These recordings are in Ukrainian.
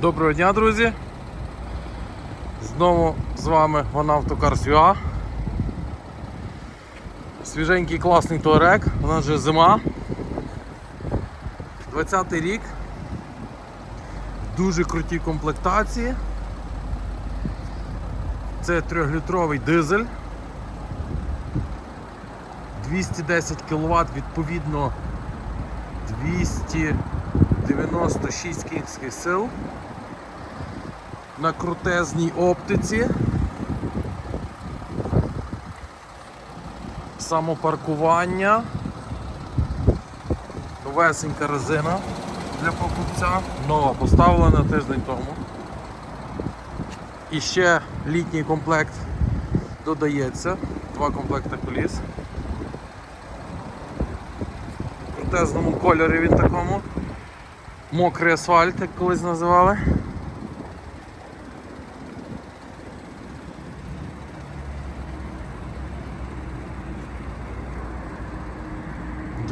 Доброго дня, друзі! Знову з вами OneAutoCars.ua Свіженький класний Touareg, у нас вже зима. 20 й рік. Дуже круті комплектації. Це 3-літровий дизель. 210 кВт, відповідно 296 кінських сил на крутезній оптиці. Самопаркування. Новесенька резина для покупця. Нова поставлена тиждень тому. І ще літній комплект додається. Два комплекти коліс. В крутезному кольорі він такому. Мокрий асфальт, як колись називали.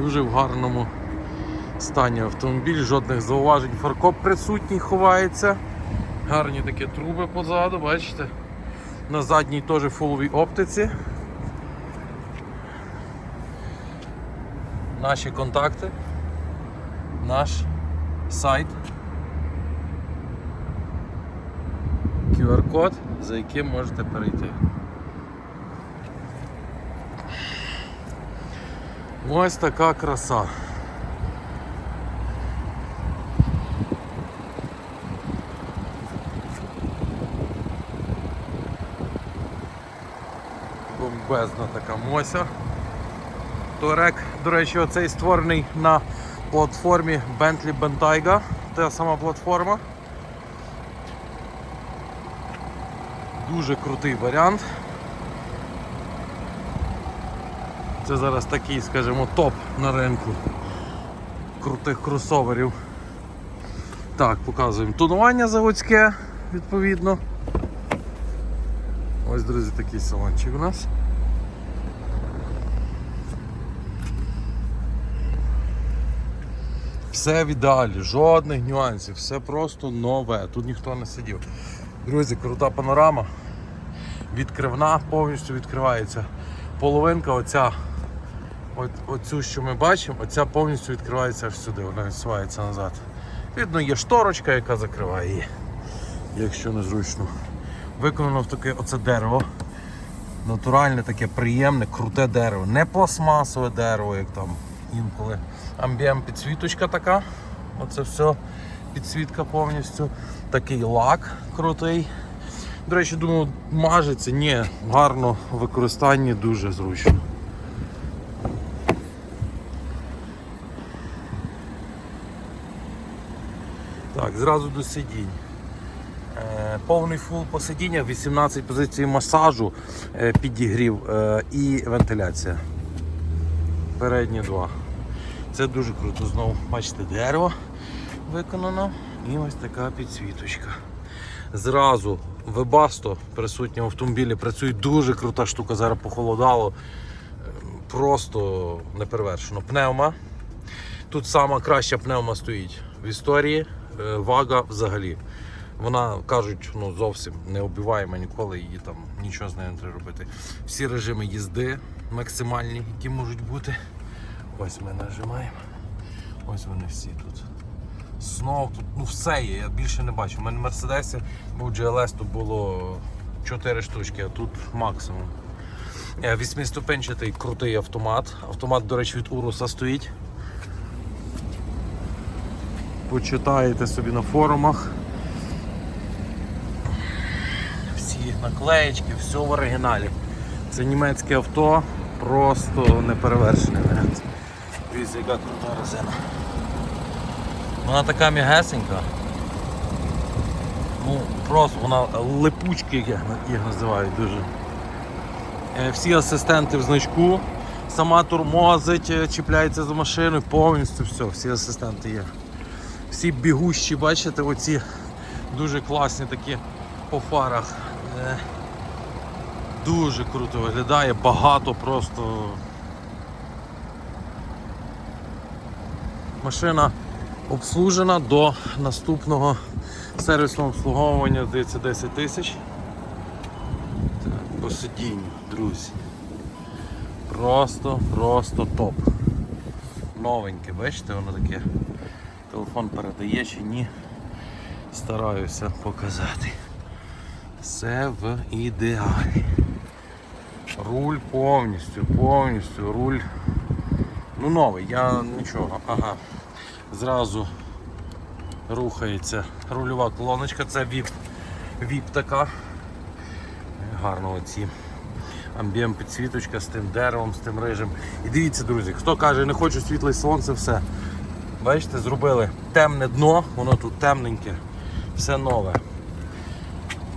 Дуже в гарному стані автомобіль, жодних зауважень. Фаркоп присутній ховається. Гарні такі труби позаду, бачите? На задній теж фуловій оптиці. Наші контакти, наш сайт, QR-код, за яким можете перейти. Ось така краса. Бомбезна така мося. Турек, до речі, оцей створений на платформі Bentley Bentayga, та сама платформа. Дуже крутий варіант. Це зараз такий, скажімо, топ на ринку крутих кросоверів. Так, показуємо тонування заводське, відповідно. Ось, друзі, такий салончик у нас. Все в ідеалі, жодних нюансів, все просто нове, тут ніхто не сидів. Друзі, крута панорама, відкривна, повністю відкривається. Половинка оця, от, оцю, що ми бачимо, оця повністю відкривається аж сюди, вона відсувається назад. Видно, є шторочка, яка закриває її, якщо незручно. Виконано в таке оце дерево. Натуральне, таке приємне, круте дерево. Не пластмасове дерево, як там інколи. Амбієм підсвіточка така. Оце все підсвітка повністю. Такий лак крутий. До речі, думаю, мажеться, ні, гарно в використанні, дуже зручно. Так, зразу до сидінь. Е, Повний фул посидіння, 18 позицій масажу, е, підігрів е, і вентиляція. Передні два. Це дуже круто. Знову бачите, дерево виконано і ось така підсвіточка. Зразу вебасто присутнє в автомобілі. Працює дуже крута штука, зараз похолодало. Просто неперевершено. Пневма. Тут сама краща пневма стоїть в історії. Е, Вага взагалі. Вона кажуть, ну зовсім не оббиваємо ніколи, її там нічого з нею не треба робити. Всі режими їзди максимальні, які можуть бути. Ось ми нажимаємо. Ось вони всі тут. Знов тут, ну все є, я більше не бачу. У мене в Мерседесі був GLS, тут було 4 штучки, а тут максимум. Е, Вісьмиступенчатий крутий автомат. Автомат, до речі, від Уруса стоїть. Почитаєте собі на форумах. Всі наклеєчки, все в оригіналі. Це німецьке авто, просто неперевершений варіант. Дивіться, яка крута резина. Вона така м'ягесенька. Ну, просто вона липучки, як їх називають дуже. Е, Всі асистенти в значку, сама тормозить, е, чіпляється за машиною, повністю все, всі асистенти є. Всі бігущі, бачите, оці дуже класні такі по фарах. Е, Дуже круто виглядає, багато просто. Машина обслужена до наступного Сервісне обслуговування, здається, 10 тисяч. По сидінню, друзі. Просто, просто топ. Новеньке, бачите, воно таке. Телефон передає чи ні. Стараюся показати. Все в ідеалі. Руль повністю, повністю, руль. Ну новий, я нічого. Ага. Зразу рухається рульова колоночка, це віп, віп така. Гарно оці. Амбієм підсвіточка з тим деревом, з тим рижем. І дивіться, друзі, хто каже, не хочу світле сонце, все. Бачите, зробили темне дно, воно тут темненьке, все нове.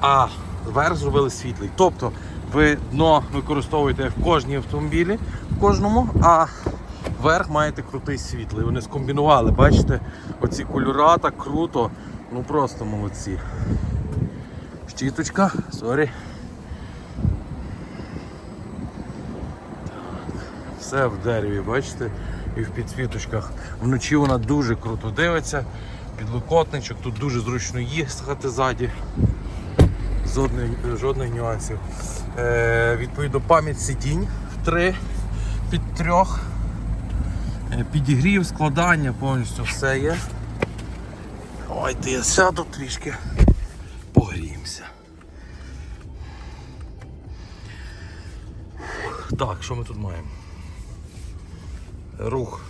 А верх зробили світлий. Тобто ви дно використовуєте в кожній автомобілі, в кожному, а верх маєте крутий світлий. Вони скомбінували, бачите, оці кольора так круто, ну просто молодці. Щіточка, сорі. Все в дереві, бачите, і в підсвіточках. Вночі вона дуже круто дивиться. Підлокотничок, тут дуже зручно їхати ззаді. Жодних, жодних нюансів. Е, відповідно, пам'ять сидінь в 3 під трьох. Е, Підігрів, складання, повністю все є. Давайте я сяду трішки, погріємося. Так, що ми тут маємо? Рух.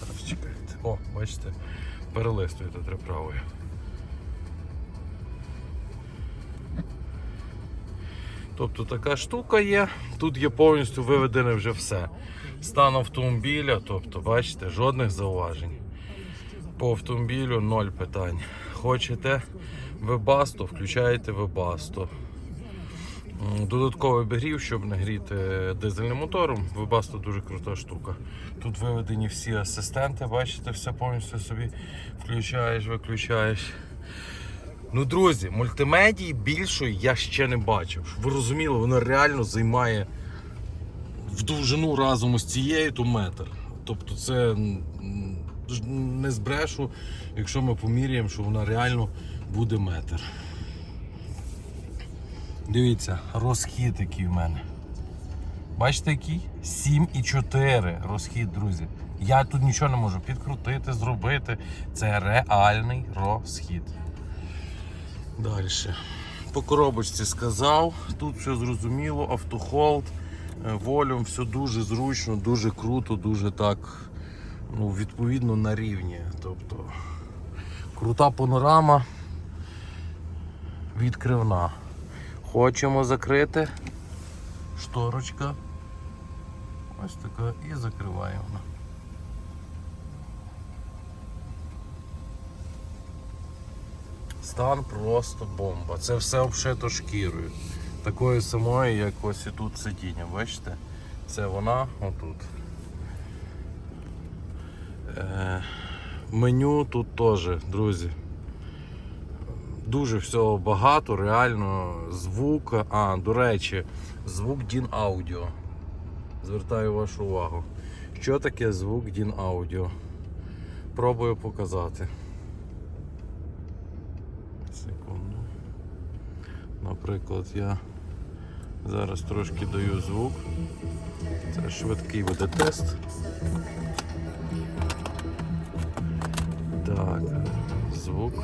Зараз чекайте. О, бачите, перелистуєте три правою. Тобто така штука є, тут є повністю виведене вже все. Стан автомобіля, тобто, бачите, жодних зауважень. По автомобілю ноль питань. Хочете вебасто, включаєте вебасто. Додатковий обігрів, щоб нагріти дизельним мотором. Вебасто дуже крута штука. Тут виведені всі асистенти, бачите, все повністю собі включаєш, виключаєш. Ну, друзі, мультимедії більшої я ще не бачив. Ви розуміли, вона реально займає в довжину разом з цією то метр. Тобто це не збрешу, якщо ми поміряємо, що вона реально буде метр. Дивіться, розхід який в мене. Бачите який? 7,4 розхід, друзі. Я тут нічого не можу підкрутити, зробити. Це реальний розхід. Далі. По коробочці сказав, тут все зрозуміло, автохолд, е, волюм, все дуже зручно, дуже круто, дуже так, ну, відповідно на рівні. Тобто крута панорама, відкривна. Хочемо закрити. Шторочка. Ось така і закриваємо. Стан просто бомба. Це все обшито шкірою. Такою самою, як ось і тут сидіння. Бачите? Це вона отут. Е, меню тут теж, друзі. Дуже всього багато, реально звук. А, до речі, звук DIN Audio. Звертаю вашу увагу. Що таке звук DIN Audio? Пробую показати. Секунду. Наприклад, я зараз трошки даю звук. Це швидкий буде тест. Так, звук.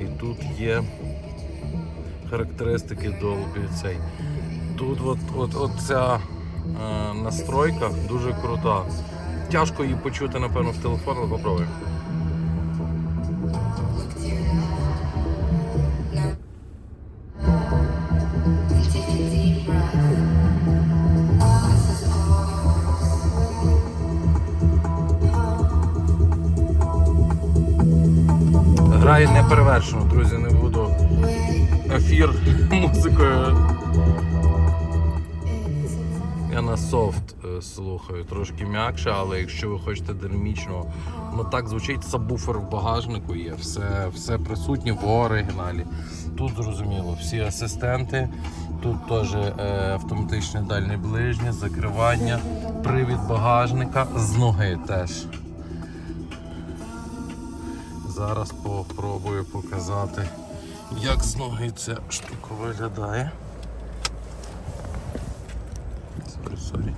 І тут є характеристики Dolby цей. Тут от, от, от ця е, настройка дуже крута. Тяжко її почути, напевно, в телефон, але попробуємо. Грає неперевершено, друзі, не буду ефір музикою. Я на софт е, слухаю, трошки м'якше, але якщо ви хочете динамічно, ну так звучить сабвуфер в багажнику є, все, все присутнє в оригіналі. Тут зрозуміло, всі асистенти, тут теж е, автоматичне дальнє ближнє, закривання, привід багажника з ноги теж. Зараз попробую показати, як з ноги ця штука виглядає. Сорі, сорі.